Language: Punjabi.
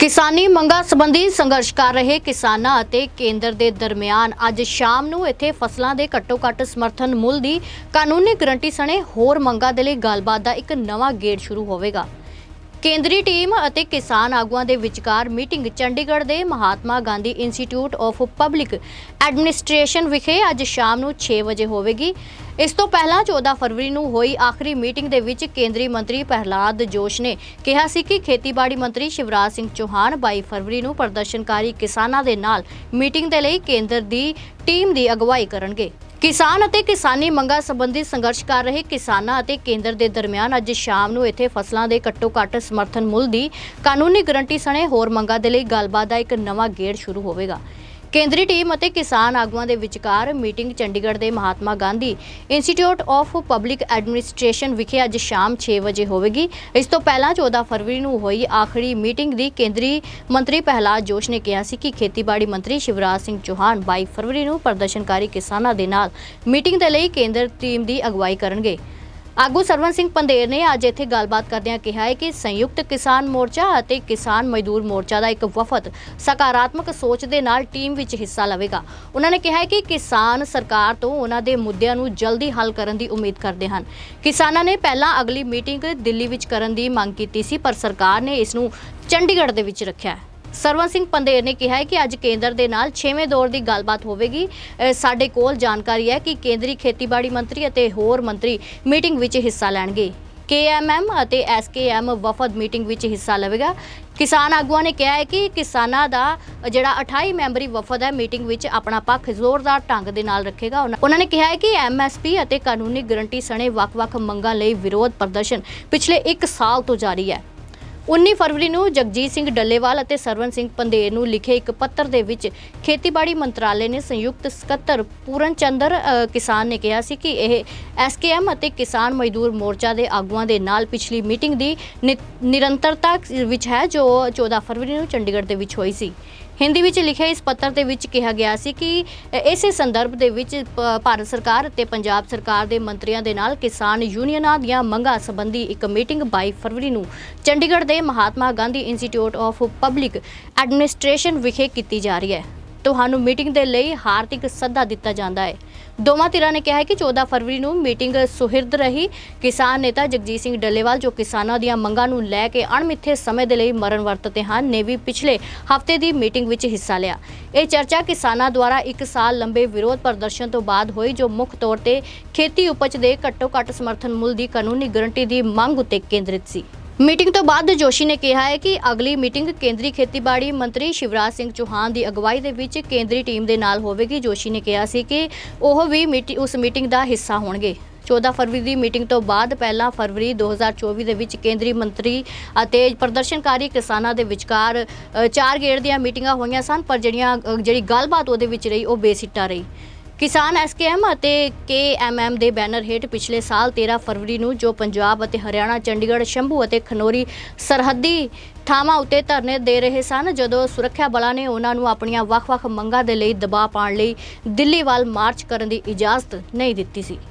ਕਿਸਾਨੀ ਮੰਗਾਂ ਸੰਬੰਧੀ ਸੰਘਰਸ਼ ਕਰ ਰਹੇ ਕਿਸਾਨਾਂ ਅਤੇ ਕੇਂਦਰ ਦੇ ਦਰਮਿਆਨ ਅੱਜ ਸ਼ਾਮ ਨੂੰ ਇੱਥੇ ਫਸਲਾਂ ਦੇ ਘੱਟੋ-ਘੱਟ ਸਮਰਥਨ ਮੁੱਲ ਦੀ ਕਾਨੂੰਨੀ ਗਰੰਟੀ ਸਣੇ ਹੋਰ ਮੰਗਾਂ ਦੇ ਲਈ ਗੱਲਬਾਤ ਦਾ ਇੱਕ ਨਵਾਂ ਗੇੜ ਸ਼ੁਰੂ ਹੋਵੇਗਾ। ਕੇਂਦਰੀ ਟੀਮ ਅਤੇ ਕਿਸਾਨ ਆਗੂਆਂ ਦੇ ਵਿਚਕਾਰ ਮੀਟਿੰਗ ਚੰਡੀਗੜ੍ਹ ਦੇ Mahatma Gandhi institute of public administration ਵਿਖੇ ਅੱਜ ਸ਼ਾਮ ਨੂੰ 6 ਵਜੇ ਹੋਵੇਗੀ। ਇਸ ਤੋਂ ਪਹਿਲਾਂ 14 ਫਰਵਰੀ ਨੂੰ ਹੋਈ ਆਖਰੀ ਮੀਟਿੰਗ ਦੇ ਵਿੱਚ ਕੇਂਦਰੀ ਮੰਤਰੀ ਪ੍ਰਹਲਾਦ ਜੋਸ਼ ਨੇ ਕਿਹਾ ਸੀ ਕਿ ਖੇਤੀਬਾੜੀ ਮੰਤਰੀ ਸ਼ਿਵਰਾਜ ਸਿੰਘ ਚੌਹਾਨ 22 ਫਰਵਰੀ ਨੂੰ ਪ੍ਰਦਰਸ਼ਨਕਾਰੀ ਕਿਸਾਨਾਂ ਦੇ ਨਾਲ ਮੀਟਿੰਗ ਦੇ ਲਈ ਕੇਂਦਰ ਦੀ ਟੀਮ ਦੀ ਅਗਵਾਈ ਕਰਨਗੇ। ਕਿਸਾਨ ਅਤੇ ਕਿਸਾਨੀ ਮੰਗਾਂ ਸੰਬੰਧੀ ਸੰਘਰਸ਼ ਕਰ ਰਹੇ ਕਿਸਾਨਾਂ ਅਤੇ ਕੇਂਦਰ ਦੇ ਦਰਮਿਆਨ ਅੱਜ ਸ਼ਾਮ ਨੂੰ ਇੱਥੇ ਫਸਲਾਂ ਦੇ ਘੱਟੋ-ਘੱਟ ਸਮਰਥਨ ਮੁੱਲ ਦੀ ਕਾਨੂੰਨੀ ਗਰੰਟੀ ਸਣੇ ਹੋਰ ਮੰਗਾਂ ਦੇ ਲਈ ਗੱਲਬਾਤ ਦਾ ਇੱਕ ਨਵਾਂ ਗੇੜ ਸ਼ੁਰੂ ਹੋਵੇਗਾ। ਕੇਂਦਰੀ ਟੀਮ ਅਤੇ ਕਿਸਾਨ ਆਗੂਆਂ ਦੇ ਵਿਚਕਾਰ ਮੀਟਿੰਗ ਚੰਡੀਗੜ੍ਹ ਦੇ Mahatma Gandhi institute of public administration ਵਿਖੇ ਅੱਜ ਸ਼ਾਮ 6 ਵਜੇ ਹੋਵੇਗੀ। ਇਸ ਤੋਂ ਪਹਿਲਾਂ 14 ਫਰਵਰੀ ਨੂੰ ਹੋਈ ਆਖਰੀ ਮੀਟਿੰਗ ਦੀ ਕੇਂਦਰੀ ਮੰਤਰੀ ਪ੍ਰਹਲਾਦ ਜੋਸ਼ ਨੇ ਕਿਹਾ ਸੀ ਕਿ ਖੇਤੀਬਾੜੀ ਮੰਤਰੀ ਸ਼ਿਵਰਾਜ ਸਿੰਘ ਚੌਹਾਨ 22 ਫਰਵਰੀ ਨੂੰ ਪ੍ਰਦਰਸ਼ਨਕਾਰੀ ਕਿਸਾਨਾਂ ਦੇ ਨਾਲ ਮੀਟਿੰਗ ਦੇ ਲਈ ਕੇਂਦਰ ਟੀਮ ਦੀ ਅਗਵਾਈ ਕਰਨਗੇ। ਆਗੂ ਸਰਵਨ ਸਿੰਘ ਪੰਦੇਰ ਨੇ ਅੱਜ ਇੱਥੇ ਗੱਲਬਾਤ ਕਰਦਿਆਂ ਕਿਹਾ ਹੈ ਕਿ ਸੰਯੁਕਤ ਕਿਸਾਨ ਮੋਰਚਾ ਅਤੇ ਕਿਸਾਨ ਮਜ਼ਦੂਰ ਮੋਰਚਾ ਦਾ ਇੱਕ ਵਫਦ ਸਕਾਰਾਤਮਕ ਸੋਚ ਦੇ ਨਾਲ ਟੀਮ ਵਿੱਚ ਹਿੱਸਾ ਲਵੇਗਾ। ਉਹਨਾਂ ਨੇ ਕਿਹਾ ਹੈ ਕਿ ਕਿਸਾਨ ਸਰਕਾਰ ਤੋਂ ਉਹਨਾਂ ਦੇ ਮੁੱਦਿਆਂ ਨੂੰ ਜਲਦੀ ਹੱਲ ਕਰਨ ਦੀ ਉਮੀਦ ਕਰਦੇ ਹਨ। ਕਿਸਾਨਾਂ ਨੇ ਪਹਿਲਾਂ ਅਗਲੀ ਮੀਟਿੰਗ ਦਿੱਲੀ ਵਿੱਚ ਕਰਨ ਦੀ ਮੰਗ ਕੀਤੀ ਸੀ, ਪਰ ਸਰਕਾਰ ਨੇ ਇਸ ਨੂੰ ਚੰਡੀਗੜ੍ਹ ਦੇ ਵਿੱਚ ਰੱਖਿਆ ਹੈ। ਸਰਵਨ ਸਿੰਘ ਪੰਦੇਰ ਨੇ ਕਿਹਾ ਹੈ ਕਿ ਅੱਜ ਕੇਂਦਰ ਦੇ ਨਾਲ 6ਵੇਂ ਦੌਰ ਦੀ ਗੱਲਬਾਤ ਹੋਵੇਗੀ। ਸਾਡੇ ਕੋਲ ਜਾਣਕਾਰੀ ਹੈ ਕਿ ਕੇਂਦਰੀ ਖੇਤੀਬਾੜੀ ਮੰਤਰੀ ਅਤੇ ਹੋਰ ਮੰਤਰੀ ਮੀਟਿੰਗ ਵਿੱਚ ਹਿੱਸਾ ਲੈਣਗੇ। KMM ਅਤੇ SKM ਵਫਦ ਮੀਟਿੰਗ ਵਿੱਚ ਹਿੱਸਾ ਲਵੇਗਾ। ਕਿਸਾਨ ਆਗੂਆਂ ਨੇ ਕਿਹਾ ਹੈ ਕਿ ਕਿਸਾਨਾਂ ਦਾ ਜਿਹੜਾ 28 ਮੈਂਬਰੀ ਵਫਦ ਹੈ, ਮੀਟਿੰਗ ਵਿੱਚ ਆਪਣਾ ਪੱਖ ਜ਼ੋਰਦਾਰ ਢੰਗ ਦੇ ਨਾਲ ਰੱਖੇਗਾ। ਉਹਨਾਂ- ਨੇ ਕਿਹਾ ਹੈ ਕਿ MSP ਅਤੇ ਕਾਨੂੰਨੀ ਗਰੰਟੀ ਸਣੇ ਵੱਖ-ਵੱਖ ਮੰਗਾਂ ਲਈ ਵਿਰੋਧ ਪ੍ਰਦਰਸ਼ਨ ਪਿਛਲੇ 1 ਸਾਲ ਤੋਂ ਜਾਰੀ ਹੈ। 19 ਫਰਵਰੀ ਨੂੰ ਜਗਜੀਤ ਸਿੰਘ ਡੱਲੇਵਾਲ ਅਤੇ ਸਰਵਨ ਸਿੰਘ ਪੰਦੇਰ ਨੂੰ ਲਿਖੇ ਇੱਕ ਪੱਤਰ ਦੇ ਵਿੱਚ ਖੇਤੀਬਾੜੀ ਮੰਤਰਾਲੇ ਨੇ ਸੰਯੁਕਤ ਸਕੱਤਰ ਪੂਰਨ ਚੰਦਰ ਕਿਸਾਨ ਨੇ ਕਿਹਾ ਸੀ ਕਿ ਇਹ ਐਸਕੇਐਮ ਅਤੇ ਕਿਸਾਨ ਮਜ਼ਦੂਰ ਮੋਰਚਾ ਦੇ ਆਗੂਆਂ ਦੇ ਨਾਲ ਪਿਛਲੀ ਮੀਟਿੰਗ ਦੀ ਨਿ- ਨਿਰੰਤਰਤਾ ਵਿੱਚ ਹੈ ਜੋ 14 ਫਰਵਰੀ ਨੂੰ ਚੰਡੀਗੜ੍ਹ ਦੇ ਵਿੱਚ ਹੋਈ ਸੀ। ਹਿੰਦੀ ਵਿੱਚ ਲਿਖਿਆ ਇਸ ਪੱਤਰ ਦੇ ਵਿੱਚ ਕਿਹਾ ਗਿਆ ਸੀ ਕਿ ਅ, ਇਸੇ ਸੰਦਰਭ ਦੇ ਵਿੱਚ ਭਾਰਤ ਸਰਕਾਰ ਅਤੇ ਪੰਜਾਬ ਸਰਕਾਰ ਦੇ ਮੰਤਰੀਆਂ ਦੇ ਨਾਲ ਕਿਸਾਨ ਯੂਨੀਅਨਾਂ ਦੀਆਂ ਮੰਗਾਂ ਸੰਬੰਧੀ ਇੱਕ ਮੀਟਿੰਗ 22 ਫਰਵਰੀ ਨੂੰ ਚੰਡੀਗੜ੍ਹ ਦੇ Mahatma Gandhi institute of public administration ਵਿਖੇ ਕੀਤੀ ਜਾ ਰਹੀ ਹੈ। ਤੁਹਾਨੂੰ ਮੀਟਿੰਗ ਦੇ ਲਈ ਹਾਰਦਿਕ ਸੱਦਾ ਦਿੱਤਾ ਜਾਂਦਾ ਹੈ। ਦੋਵਾਂ ਧਿਰਾਂ ਨੇ ਕਿਹਾ ਹੈ ਕਿ 14 ਫਰਵਰੀ ਨੂੰ ਮੀਟਿੰਗ ਸੁਹਿਰਦ ਰਹੀ। ਕਿਸਾਨ ਨੇਤਾ ਜਗਜੀਤ ਸਿੰਘ ਡੱਲੇਵਾਲ, ਜੋ ਕਿਸਾਨਾਂ ਦੀਆਂ ਮੰਗਾਂ ਨੂੰ ਲੈ ਕੇ ਅਣਮਿੱਥੇ ਸਮੇਂ ਦੇ ਲਈ ਮਰਨ ਵਰਤਦੇ ਹਨ, ਨੇ ਵੀ ਪਿਛਲੇ ਹਫ਼ਤੇ ਦੀ ਮੀਟਿੰਗ ਵਿੱਚ ਹਿੱਸਾ ਲਿਆ। ਇਹ ਚਰਚਾ ਕਿਸਾਨਾਂ ਦੁਆਰਾ 1 ਸਾਲ ਲੰਬੇ ਵਿਰੋਧ ਪ੍ਰਦਰਸ਼ਨ ਤੋਂ ਬਾਅਦ ਹੋਈ, ਜੋ ਮੁੱਖ ਤੌਰ ਤੇ ਖੇਤੀ ਉਪਜ ਦੇ ਘੱਟੋ-ਘੱਟ ਸਮਰਥਨ ਮੁੱਲ ਦੀ ਕਾਨੂੰਨੀ ਗਰੰਟੀ ਦੀ ਮੰਗ ਉੱਤੇ ਕੇਂਦਰਿਤ ਸੀ। ਮੀਟਿੰਗ ਤੋਂ ਬਾਅਦ ਜੋਸ਼ੀ ਨੇ ਕਿਹਾ ਹੈ ਕਿ ਅਗਲੀ ਮੀਟਿੰਗ ਕੇਂਦਰੀ ਖੇਤੀਬਾੜੀ ਮੰਤਰੀ ਸ਼ਿਵਰਾਜ ਸਿੰਘ ਚੌਹਾਨ ਦੀ ਅਗਵਾਈ ਦੇ ਵਿੱਚ ਕੇਂਦਰੀ ਟੀਮ ਦੇ ਨਾਲ ਹੋਵੇਗੀ। ਜੋਸ਼ੀ ਨੇ ਕਿਹਾ ਸੀ ਕਿ ਉਹ ਵੀ ਮੀਟੀ- ਉਸ ਮੀਟਿੰਗ ਦਾ ਹਿੱਸਾ ਹੋਣਗੇ। 14 ਫਰਵਰੀ ਦੀ ਮੀਟਿੰਗ ਤੋਂ ਬਾਅਦ ਪਹਿਲਾਂ ਫਰਵਰੀ 2024 ਦੇ ਵਿੱਚ ਕੇਂਦਰੀ ਮੰਤਰੀ ਅਤੇ ਪ੍ਰਦਰਸ਼ਨਕਾਰੀ ਕਿਸਾਨਾਂ ਦੇ ਵਿਚਕਾਰ ਚਾਰ ਗੇੜ ਦੀਆਂ ਮੀਟਿੰਗਾਂ ਹੋਈਆਂ ਸਨ, ਪਰ ਜਿਹੜੀਆਂ ਜਿਹੜੀ ਗੱਲਬਾਤ ਉਹਦੇ ਵਿੱਚ ਰਹੀ, ਉਹ ਬੇਸਿੱਟਾ ਰਹੀ। ਕਿਸਾਨ ਐਸਕੇਐਮ ਅਤੇ ਕੇਐਮਐਮ ਦੇ ਬੈਨਰ ਹੇਠ ਪਿਛਲੇ ਸਾਲ 13 ਫਰਵਰੀ ਨੂੰ ਜੋ ਪੰਜਾਬ ਅਤੇ ਹਰਿਆਣਾ, ਚੰਡੀਗੜ੍ਹ, ਸ਼ੰਭੂ ਅਤੇ ਖਨੋਰੀ ਸਰਹੱਦੀ ਥਾਵਾਂ ਉੱਤੇ ਧਰਨੇ ਦੇ ਰਹੇ ਸਨ, ਜਦੋਂ ਸੁਰੱਖਿਆ ਬਲਾਂ ਨੇ ਉਹਨਾਂ ਨੂੰ ਆਪਣੀਆਂ ਵੱਖ-ਵੱਖ ਮੰਗਾਂ ਦੇ ਲਈ ਦਬਾਅ ਪਾਉਣ ਲਈ ਦਿੱਲੀ ਵੱਲ ਮਾਰਚ ਕਰਨ ਦੀ ਇਜਾਜ਼ਤ ਨਹੀਂ ਦਿੱਤੀ ਸੀ।